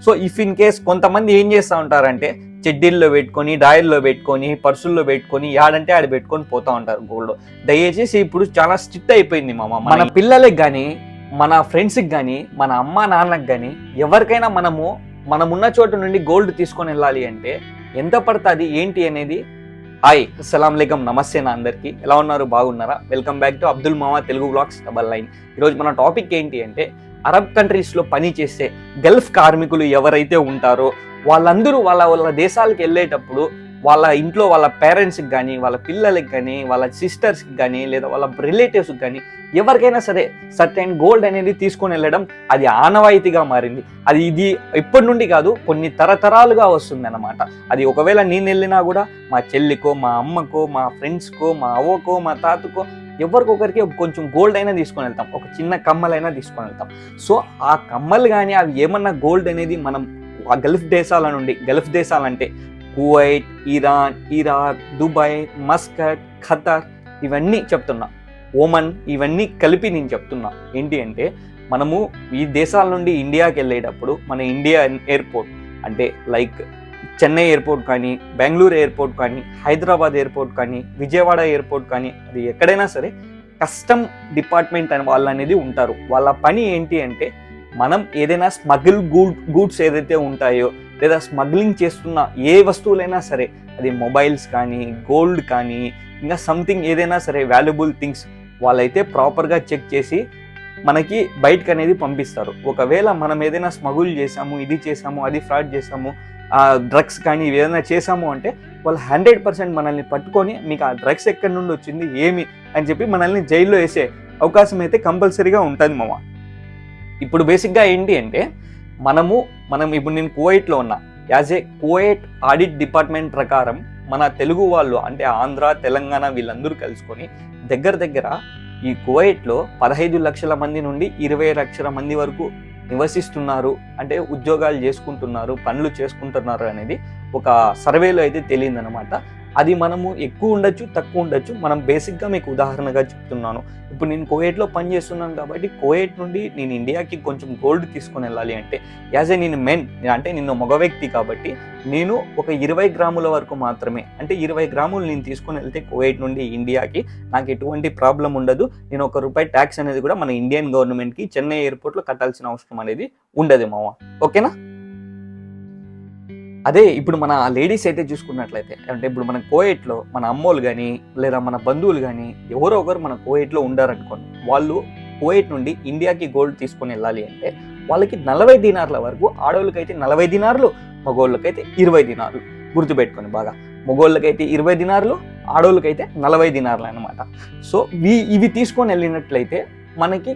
So if in case కొంతమంది ఏం చేస్తూ ఉంటారంటే చెడ్డీల్లో పెట్టుకొని డాయల్లో పెట్టుకొని పర్సుల్లో పెట్టుకొని యాడంటే ఆడ పెట్టుకొని పోతా ఉంటారు గోల్డ్ దయచేసి ఇప్పుడు చాలా స్ట్రిక్ట్ అయిపోయింది మామ మన పిల్లలకి కానీ మన ఫ్రెండ్స్కి కానీ మన అమ్మ నాన్నకి కానీ ఎవరికైనా మనము మనం ఉన్న చోటు నుండి గోల్డ్ తీసుకొని వెళ్ళాలి అంటే ఎంత పడుతుంది ఏంటి అనేది? హాయ్ అస్సలం లేకం నమస్తే నా అందరికీ. ఎలా ఉన్నారు బాగున్నారా? వెల్కమ్ బ్యాక్ టు అబ్దుల్ మామా తెలుగు బ్లాగ్స్ డబల్ లైన్ ఈరోజు మన టాపిక్ ఏంటి అంటే అరబ్ కంట్రీస్లో పని చేసే గల్ఫ్ కార్మికులు ఎవరైతే ఉంటారో వాళ్ళందరూ వాళ్ళ వాళ్ళ దేశాలకు వెళ్ళేటప్పుడు వాళ్ళ ఇంట్లో వాళ్ళ పేరెంట్స్కి కానీ వాళ్ళ పిల్లలకి కానీ వాళ్ళ సిస్టర్స్కి కానీ లేదా వాళ్ళ రిలేటివ్స్కి కానీ ఎవరికైనా సరే సర్టైన్ గోల్డ్ అనేది తీసుకొని వెళ్ళడం అది ఆనవాయితీగా మారింది. అది ఇది ఇప్పటి నుండి కాదు కొన్ని తరతరాలుగా వస్తుంది అనమాట అది ఒకవేళ నేను వెళ్ళినా కూడా మా చెల్లికో మా అమ్మకో మా ఫ్రెండ్స్కో మా అవ్వకో మా తాతకో ఎవరికొకరికి కొంచెం గోల్డ్ అయినా తీసుకొని వెళ్తాం. ఒక చిన్న కమ్మలైనా తీసుకొని వెళ్తాం. సో ఆ కమ్మలు కానీ అవి ఏమన్నా గోల్డ్ అనేది మనం ఆ గల్ఫ్ దేశాల నుండి Gulf దేశాలంటే Kuwait Iran Iraq Dubai Muscat Qatar ఇవన్నీ చెప్తున్నా. ఓమన్ ఇవన్నీ కలిపి నేను చెప్తున్నా. ఏంటి అంటే మనము ఈ దేశాల నుండి ఇండియాకి వెళ్ళేటప్పుడు మన ఇండియా ఎయిర్పోర్ట్ అంటే లైక్ చెన్నై ఎయిర్పోర్ట్ కానీ బెంగళూరు ఎయిర్పోర్ట్ కానీ హైదరాబాద్ ఎయిర్పోర్ట్ కానీ విజయవాడ ఎయిర్పోర్ట్ కానీ అది ఎక్కడైనా సరే కస్టమ్ డిపార్ట్మెంట్ అని వాళ్ళు అనేది ఉంటారు. వాళ్ళ పని ఏంటి అంటే మనం ఏదైనా స్మగిల్ గూడ్ గూడ్స్ ఏదైతే ఉంటాయో లేదా స్మగ్లింగ్ చేస్తున్న ఏ వస్తువులైనా సరే అది మొబైల్స్ కానీ గోల్డ్ కానీ ఇంకా సంథింగ్ ఏదైనా సరే వాల్యుబుల్ థింగ్స్ వాళ్ళైతే ప్రాపర్గా చెక్ చేసి మనకి బయటకు అనేది పంపిస్తారు. ఒకవేళ మనం ఏదైనా స్మగుల్ చేసాము ఇది చేసాము అది ఫ్రాడ్ చేసాము డ్రగ్స్ కానీ ఏదైనా చేసాము అంటే వాళ్ళు హండ్రెడ్ పర్సెంట్ మనల్ని పట్టుకొని మీకు ఆ డ్రగ్స్ ఎక్కడి నుండి వచ్చింది ఏమి అని చెప్పి మనల్ని జైల్లో వేసే అవకాశం అయితే కంపల్సరీగా ఉంటుంది మామ. ఇప్పుడు బేసిక్గా ఏంటి అంటే మనము మనం ఇప్పుడు నేను కువైట్లో ఉన్నా. As a Kuwait audit department ప్రకారం మన తెలుగు వాళ్ళు అంటే ఆంధ్ర తెలంగాణ వీళ్ళందరూ కలుసుకొని దగ్గర దగ్గర ఈ కువైట్లో పదహైదు లక్షల మంది నుండి ఇరవై లక్షల మంది వరకు నివసిస్తున్నారు. అంటే ఉద్యోగాలు చేసుకుంటున్నారు పనులు చేసుకుంటున్నారు అనేది ఒక సర్వేలో అయితే తెలియదన్నమాట అది మనము ఎక్కువ ఉండొచ్చు తక్కువ ఉండొచ్చు. మనం బేసిక్గా మీకు ఉదాహరణగా చెప్తున్నాను. ఇప్పుడు నేను కోయేట్లో పని చేస్తున్నాను కాబట్టి కోయేట్ నుండి నేను ఇండియాకి కొంచెం గోల్డ్ తీసుకొని వెళ్ళాలి అంటే యాజ్ ఏ నేను మెన్ అంటే నేను మగ వ్యక్తి కాబట్టి నేను ఒక ఇరవై గ్రాముల వరకు మాత్రమే అంటే ఇరవై గ్రాములు నేను తీసుకొని వెళ్తే కోయేట్ నుండి ఇండియాకి నాకు ఎటువంటి ప్రాబ్లం ఉండదు. నేను ఒక రూపాయి ట్యాక్స్ అనేది కూడా మన ఇండియన్ గవర్నమెంట్కి చెన్నై ఎయిర్పోర్ట్లో కట్టాల్సిన అవసరం అనేది ఉండదు మామ ఓకేనా? అదే ఇప్పుడు మన లేడీస్ అయితే చూసుకున్నట్లయితే అంటే ఇప్పుడు మన కోయేట్లో మన అమ్మోలు కానీ లేదా మన బంధువులు కానీ ఎవరో ఒకరు మన కోయేట్లో ఉండారనుకోండి వాళ్ళు కోయేట్ నుండి ఇండియాకి గోల్డ్ తీసుకొని వెళ్ళాలి అంటే వాళ్ళకి నలభై దినార్ల వరకు ఆడవాళ్ళకైతే నలభై దినార్లు మగోళ్ళకైతే ఇరవై దినార్లు గుర్తుపెట్టుకొని బాగా. మగోళ్ళకైతే ఇరవై దినార్లు ఆడవాళ్ళకైతే నలభై దినార్లు అనమాట సో ఇవి తీసుకొని వెళ్ళినట్లయితే మనకి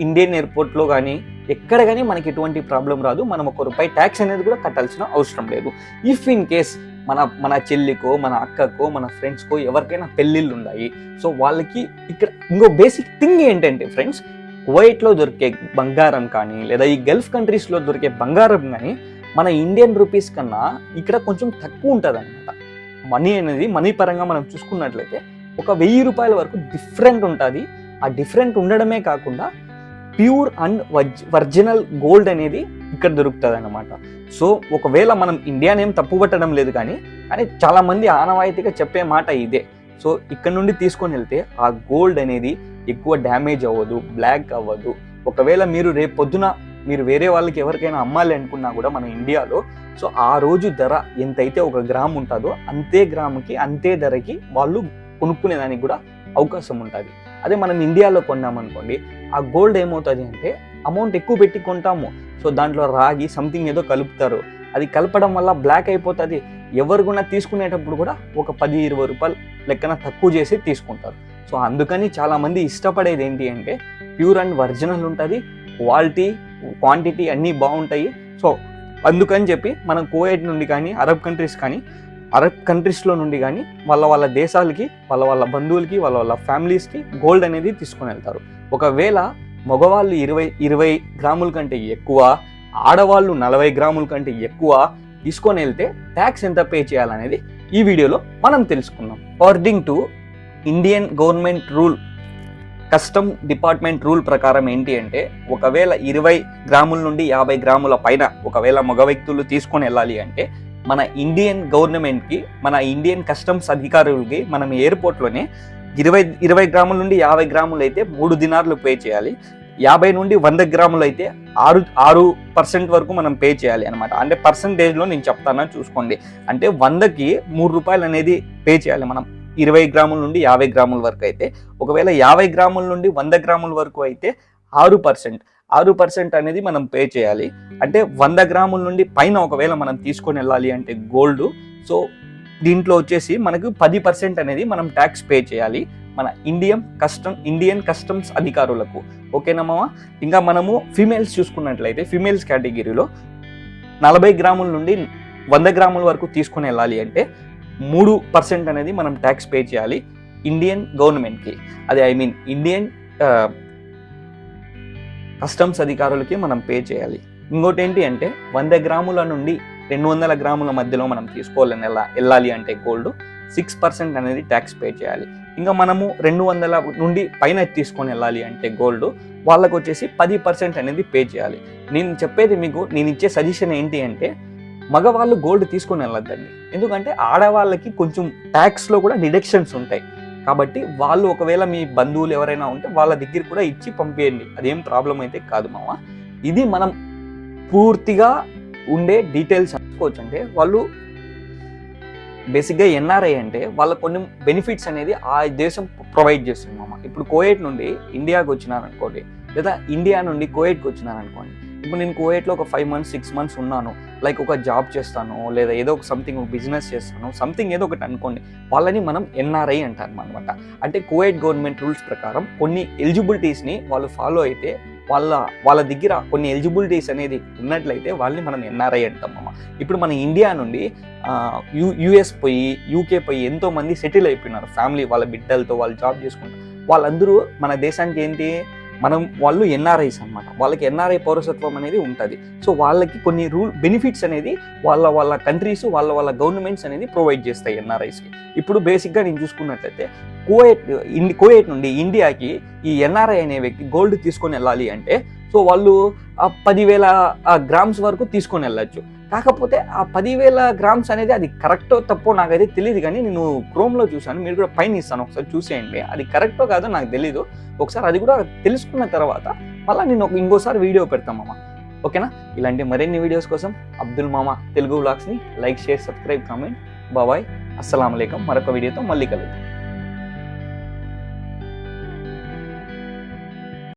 ఇండియన్ ఎయిర్పోర్ట్లో కానీ ఎక్కడ కానీ మనకి ఎటువంటి ప్రాబ్లం రాదు. మనం ఒక రూపాయి ట్యాక్స్ అనేది కూడా కట్టాల్సిన అవసరం లేదు. ఇఫ్ ఇన్ కేస్ మన మన చెల్లికో మన అక్కకో మన ఫ్రెండ్స్కో ఎవరికైనా పెళ్ళిళ్ళు ఉన్నాయి. సో వాళ్ళకి ఇక్కడ ఇంకో బేసిక్ థింగ్ ఏంటంటే ఫ్రెండ్స్ కువైట్లో దొరికే బంగారం కానీ లేదా ఈ గల్ఫ్ కంట్రీస్లో దొరికే బంగారం కానీ మన ఇండియన్ రూపీస్ కన్నా ఇక్కడ కొంచెం తక్కువ ఉంటుంది అనమాట మనీ అనేది మనీ పరంగా మనం చూసుకున్నట్లయితే ఒక వెయ్యి రూపాయల వరకు డిఫరెంట్ ఉంటుంది. ఆ డిఫరెంట్ ఉండడమే కాకుండా ప్యూర్ అండ్ ఒరిజినల్ గోల్డ్ అనేది ఇక్కడ దొరుకుతుంది అనమాట సో ఒకవేళ మనం ఇండియాని ఏం తప్పు పట్టడం లేదు కానీ కానీ చాలామంది ఆనవాయితీగా చెప్పే మాట ఇదే. సో ఇక్కడ నుండి తీసుకొని వెళ్తే ఆ గోల్డ్ అనేది ఎక్కువ డ్యామేజ్ అవ్వదు బ్లాక్ అవ్వదు. ఒకవేళ మీరు రేపు పొద్దున మీరు వేరే వాళ్ళకి ఎవరికైనా అమ్మాలి అనుకున్నా కూడా మన ఇండియాలో సో ఆ రోజు ధర ఎంతైతే ఒక గ్రామ్ ఉంటుందో అంతే గ్రాముకి అంతే ధరకి వాళ్ళు కొనుక్కునేదానికి కూడా అవకాశం ఉంటుంది. అదే మనం ఇండియాలో కొన్నామనుకోండి ఆ గోల్డ్ ఏమవుతుంది అంటే అమౌంట్ ఎక్కువ పెట్టి కొంటాము. సో దాంట్లో రాగి సంథింగ్ ఏదో కలుపుతారు. అది కలపడం వల్ల బ్లాక్ అయిపోతుంది. ఎవరు కూడా తీసుకునేటప్పుడు కూడా ఒక పది ఇరవై రూపాయలు లెక్కన తక్కువ చేసి తీసుకుంటారు. సో అందుకని చాలామంది ఇష్టపడేది ఏంటి అంటే ప్యూర్ అండ్ ఒరిజినల్ ఉంటుంది. క్వాలిటీ క్వాంటిటీ అన్నీ బాగుంటాయి. సో అందుకని చెప్పి మనం కోవైట్ నుండి కానీ అరబ్ కంట్రీస్ కానీ అరబ్ కంట్రీస్లో నుండి కానీ వాళ్ళ వాళ్ళ దేశాలకి వాళ్ళ వాళ్ళ బంధువులకి వాళ్ళ వాళ్ళ ఫ్యామిలీస్కి గోల్డ్ అనేది తీసుకుని వెళ్తారు. ఒకవేళ మగవాళ్ళు ఇరవై ఇరవై గ్రాముల కంటే ఎక్కువ ఆడవాళ్ళు నలభై గ్రాముల కంటే ఎక్కువ తీసుకొని వెళ్తే ట్యాక్స్ ఎంత పే చేయాలనేది ఈ వీడియోలో మనం తెలుసుకుందాం. According to Indian government rule custom department rule ప్రకారం ఏంటి అంటే ఒకవేళ ఇరవై గ్రాముల నుండి యాభై గ్రాముల పైన ఒకవేళ మగ వ్యక్తులు తీసుకొని వెళ్ళాలి అంటే మన ఇండియన్ గవర్నమెంట్కి మన ఇండియన్ కస్టమ్స్ అధికారులకి మనం ఎయిర్పోర్ట్లోనే ఇరవై ఇరవై గ్రాముల నుండి యాభై గ్రాములు అయితే మూడు దినార్లు పే చేయాలి. యాభై నుండి వంద గ్రాములు అయితే ఆరు ఆరు పర్సెంట్ వరకు మనం పే చేయాలి అనమాట అంటే పర్సంటేజ్లో నేను చెప్తానని చూసుకోండి. అంటే వందకి మూడు రూపాయలు అనేది పే చేయాలి మనం. ఇరవై గ్రాముల నుండి యాభై గ్రాముల వరకు అయితే. ఒకవేళ యాభై గ్రాముల నుండి వంద గ్రాముల వరకు అయితే ఆరు పర్సెంట్. ఆరు పర్సెంట్ అనేది మనం పే చేయాలి. అంటే వంద గ్రాముల నుండి పైన ఒకవేళ మనం తీసుకొని వెళ్ళాలి అంటే గోల్డ్. సో దీంట్లో వచ్చేసి మనకు పది పర్సెంట్ అనేది మనం ట్యాక్స్ పే చేయాలి మన ఇండియన్ కస్టమ్ ఇండియన్ కస్టమ్స్ అధికారులకు. ఓకేనా మామ? ఇంకా మనము ఫీమేల్స్ చూసుకున్నట్లయితే ఫీమేల్స్ కేటగిరీలో నలభై గ్రాముల నుండి వంద గ్రాముల వరకు తీసుకొని వెళ్ళాలి అంటే మూడు పర్సెంట్ అనేది మనం ట్యాక్స్ పే చేయాలి ఇండియన్ గవర్నమెంట్కి. అది ఐ మీన్ ఇండియన్ కస్టమ్స్ అధికారులకి మనం పే చేయాలి. ఇంకోటి ఏంటి అంటే వంద గ్రాముల నుండి రెండు వందల గ్రాముల మధ్యలో మనం తీసుకోవాలని ఎలా వెళ్ళాలి అంటే గోల్డ్ సిక్స్ పర్సెంట్ అనేది ట్యాక్స్ పే చేయాలి. ఇంకా మనము రెండు వందల నుండి పైన తీసుకొని వెళ్ళాలి అంటే గోల్డ్ వాళ్ళకు వచ్చేసి పది పర్సెంట్ అనేది పే చేయాలి. నేను చెప్పేది మీకు నేను ఇచ్చే సజెషన్ ఏంటి అంటే మగవాళ్ళు గోల్డ్ తీసుకొని వెళ్ళొద్దండి. ఎందుకంటే ఆడవాళ్ళకి కొంచెం ట్యాక్స్లో కూడా డిడక్షన్స్ ఉంటాయి. కాబట్టి వాళ్ళు ఒకవేళ మీ బంధువులు ఎవరైనా ఉంటే వాళ్ళ దగ్గర కూడా ఇచ్చి పంపేయండి. అదేం ప్రాబ్లం అయితే కాదు మామ. ఇది మనం పూర్తిగా ఉండే డీటెయిల్స్ అనుకోవచ్చు. అంటే వాళ్ళు బేసిక్గా ఎన్ఆర్ఐ అంటే వాళ్ళ కొన్ని బెనిఫిట్స్ అనేది ఆ దేశం ప్రొవైడ్ చేస్తుంది మామ ఇప్పుడు కోయేట్ నుండి ఇండియాకి వచ్చినారనుకోండి లేదా ఇండియా నుండి కోయేట్కి వచ్చినారనుకోండి ఇప్పుడు నేను కోయేట్లో ఒక ఫైవ్ మంత్స్ సిక్స్ మంత్స్ ఉన్నాను లైక్ ఒక జాబ్ చేస్తాను లేదా ఏదో ఒక సంథింగ్ ఒక బిజినెస్ చేస్తాను సంథింగ్ ఏదో ఒకటి అనుకోండి వాళ్ళని మనం ఎన్ఆర్ఐ అంటారు అనమాట అంటే కోయేట్ గవర్నమెంట్ రూల్స్ ప్రకారం కొన్ని ఎలిజిబిలిటీస్ని వాళ్ళు ఫాలో అయితే వాళ్ళ వాళ్ళ దగ్గర కొన్ని ఎలిజిబిలిటీస్ అనేది ఉన్నట్లయితే వాళ్ళని మనం ఎన్ఆర్ఐ అంటాం అమ్మ. ఇప్పుడు మన ఇండియా నుండి యు యుఎస్ పోయి యూకే పోయి ఎంతో మంది సెటిల్ అయిపోయినారు. ఫ్యామిలీ వాళ్ళ బిడ్డలతో వాళ్ళు జాబ్ చేసుకుంటారు వాళ్ళందరూ మన దేశానికి ఏంటి? మనం వాళ్ళు ఎన్ఆర్ఐస్ అన్నమాట. వాళ్ళకి ఎన్ఆర్ఐ పౌరసత్వం అనేది ఉంటుంది. సో వాళ్ళకి కొన్ని రూల్ బెనిఫిట్స్ అనేది వాళ్ళ వాళ్ళ కంట్రీస్ వాళ్ళ వాళ్ళ గవర్నమెంట్స్ అనేది ప్రొవైడ్ చేస్తాయి ఎన్ఆర్ఐస్కి ఇప్పుడు బేసిక్గా నేను చూసుకున్నట్లయితే కోయేట్ ఇండి కోయేట్ నుండి ఇండియాకి ఈ ఎన్ఆర్ఐ అనే వ్యక్తి గోల్డ్ తీసుకొని వెళ్ళాలి అంటే సో వాళ్ళు ఆ పదివేల గ్రామ్స్ వరకు తీసుకొని వెళ్ళచ్చు. కాకపోతే ఆ పదివేల గ్రామ్స్ అనేది అది కరెక్టో తప్పో నాకైతే తెలియదు కానీ నేను క్రోమ్లో చూశాను. మీరు కూడా పైన ఇస్తాను. ఒకసారి చూసేయండి. అది కరెక్టో కాదో నాకు తెలీదు. ఒకసారి అది కూడా తెలుసుకున్న తర్వాత మళ్ళీ నేను ఒక ఇంకోసారి వీడియో పెడతాం ఓకేనా? ఇలాంటి మరిన్ని వీడియోస్ కోసం అబ్దుల్ మామ తెలుగు బ్లాగ్స్ని లైక్ షేర్ సబ్స్క్రైబ్ కామెంట్. బాబాయ్ అస్సలం మరొక వీడియోతో మళ్ళీ కలుగుతాం